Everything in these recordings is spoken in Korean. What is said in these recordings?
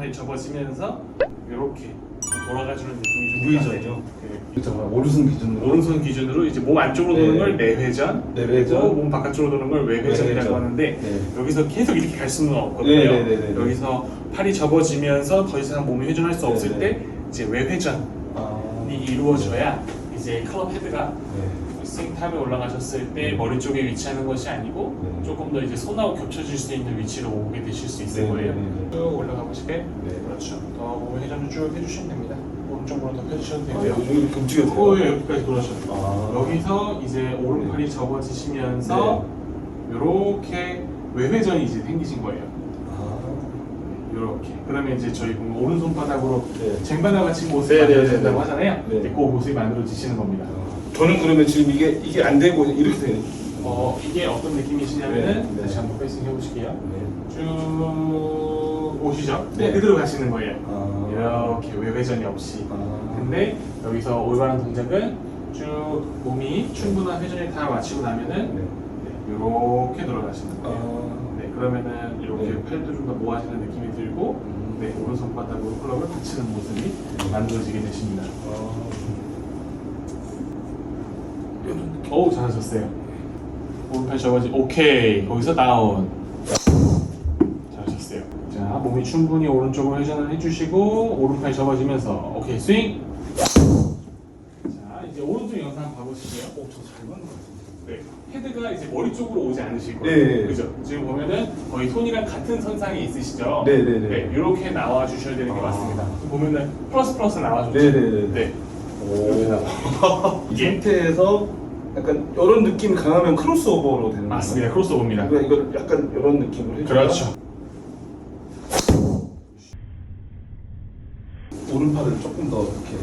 팔이 접어지면서 이렇게 돌아가주는 느낌이 좀 우회전이요? 네. 그렇죠. 오른손 기준으로. 오른손 기준으로 이제 몸 안쪽으로 도는 네. 걸 내회전, 내회전. 그리고 몸 바깥쪽으로 도는 걸 외회전이라고 외회전. 하는데 네. 여기서 계속 이렇게 갈 수는 없거든요. 네, 네, 네, 네, 네. 여기서 팔이 접어지면서 더 이상 몸이 회전할 수 네, 없을 네. 때 이제 외회전이 아. 이루어져야 이제 클럽 헤드가 네. 스윙탑에 올라가셨을 때 머리 쪽에 위치하는 것이 아니고 네. 조금 더 이제 손하고 겹쳐질 수 있는 위치로 오게 되실 수 있을 네, 거예요. 네, 네, 네. 쭉 올라가 보실게요. 네. 그렇죠. 더 몸의 회전을 쭉 해주시면 됩니다. 오른쪽으로 더 펴주셔도 아, 되고요. 여기 움직여도 돼요? 오, 예, 여기까지 돌아셔도 돼요. 아. 여기서 이제 오른팔이 접어지시면서 이렇게 외회전이 이제 생기신 거예요. 아. 이렇게. 그러면 이제 저희 보면 오른손바닥으로 네. 쟁반과 같이 모습이 네, 네, 만들어진다고 네, 네. 하잖아요. 네. 네. 그 모습이 만들어지시는 겁니다. 저는 그러면 지금 이게 이게 안 되고 이렇게 되는. 어, 이게 어떤 느낌이시냐면은 네, 네. 다시 한번 페이싱 해보실게요. 네. 쭉 오시죠? 네. 그대로 가시는 거예요. 아. 이렇게 외회전이 없이. 아. 근데 여기서 올바른 동작은 쭉 몸이 충분한 회전을 다 마치고 나면은 네. 네, 이렇게 돌아가시는 거예요. 아. 네, 그러면은 이렇게 네. 팔도 좀 더 모아지는 느낌이 들고 음. 네, 오른손바닥으로 클럽을 받치는 모습이 만들어지게 되십니다. 아. 어우 잘하셨어요. 오른팔 접어지 오케이 거기서 다운. 잘하셨어요. 자 몸이 충분히 오른쪽으로 회전을 해주시고 오른팔 접어지면서 오케이 스윙. 자 이제 오른쪽 영상 한번 봐보실게요. 어, 저잘 맞는 것 같은데. 네, 헤드가 이제 머리 쪽으로 오지 않으실 거예요. 네. 그죠? 지금 보면은 거의 손이랑 같은 선상에 있으시죠? 네, 네, 네. 이렇게 나와 주셔야 되는 게 아. 맞습니다. 보면은 플러스 플러스 나와줬죠? 네, 네, 네. 네. 오. 이 상태에서 약간 이런 느낌이 강하면 크로스오버로 되는 맞습니다. 크로스오버입니다. 건가요? 이걸 약간 이런 느낌으로 해줘야 그렇죠. 오른팔을 조금 더 이렇게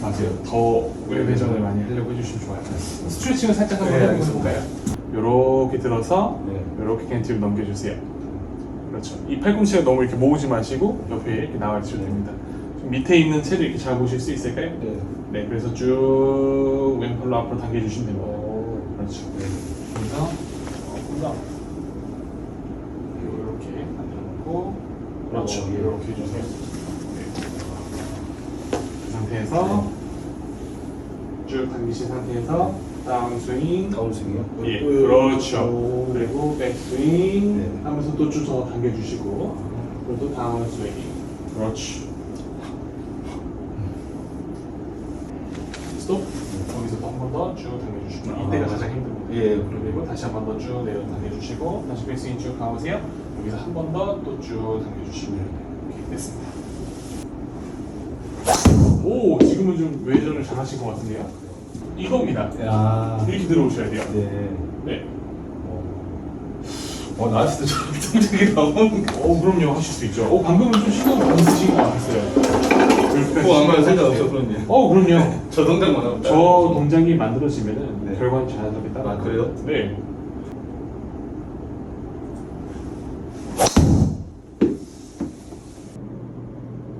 맞아요. 더 외회전을 많이 하려고 해주시면 좋아요. 스트레칭을 살짝 한번 네. 해보볼까요 이렇게 들어서 네. 이렇게 캔티를 넘겨주세요. 그렇죠. 이 팔꿈치가 너무 이렇게 모으지 마시고 옆에 이렇게 나와 주셔도 됩니다. 좀 밑에 있는 채를 이렇게 잘 보실 수 있을까요? 네. 네, 그래서 쭉 왼팔로 앞으로 당겨주시면 됩니다. 오. 그렇죠. 그래서 조금 더 이렇게 만들어 놓고 그렇죠. 어, 예. 이렇게 해주세요. 네. 그 상태에서 쭉 당기신 상태에서 다운 스윙 다운스윙이요? 예, 그렇죠. 오. 그리고 백스윙 네. 하면서 또 쭉 더 당겨주시고 그리고 또 다운 스윙 그렇죠. 스톱 여기서 또 한 번 더 쭉 당겨주시고 아. 이때가 가장 힘듭니다. 예, 그리고 다시 한 번 더 쭉 내려 당겨주시고 다시 백스윙 쭉 가보세요. 여기서 한 번 더 또 쭉 당겨주시면 이렇게 됐습니다. 오 지금은 좀 외전을 잘 하신 것 같은데요? 이겁니다. 야. 이렇게 들어오셔야 돼요. 네. 네. 어, 나 진짜 저런 동작이 나오는 거. 어 그럼요 하실 수 있죠. 어 방금은 좀 신경 많이 쓰신 것 같았어요. 뭐 아무 생각 없어 그런데. 어 그럼요. 저 동작 만 하면 저 동작이 만들어지면은 네. 결과는 자연스럽게 따라. 아, 그래요? 네.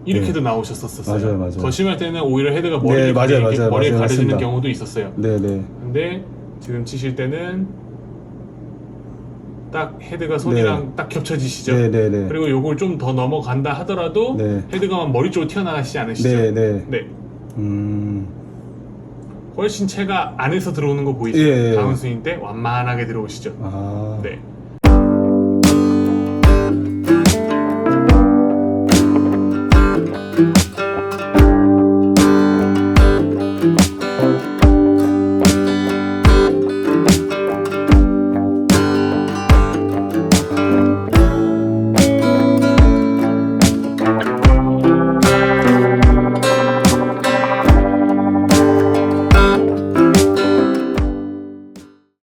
이렇게도 나오셨었어요. 맞아요, 맞아요. 더 심할 때는 오히려 헤드가 머리를 네, 맞아요, 이렇게 맞아요, 머리에 맞아요, 가려지는 맞습니다. 경우도 있었어요. 네네. 근데 지금 치실 때는 딱 헤드가 손이랑 딱 겹쳐지시죠. 네 네 네. 그리고 요걸 좀 더 넘어간다 하더라도 네. 헤드가 머리 쪽으로 튀어나가시지 않으시죠? 네 네. 네. 음. 훨씬 채가 안에서 들어오는 거 보이시죠? 예, 예. 다운스윙 때 완만하게 들어오시죠? 아. 네.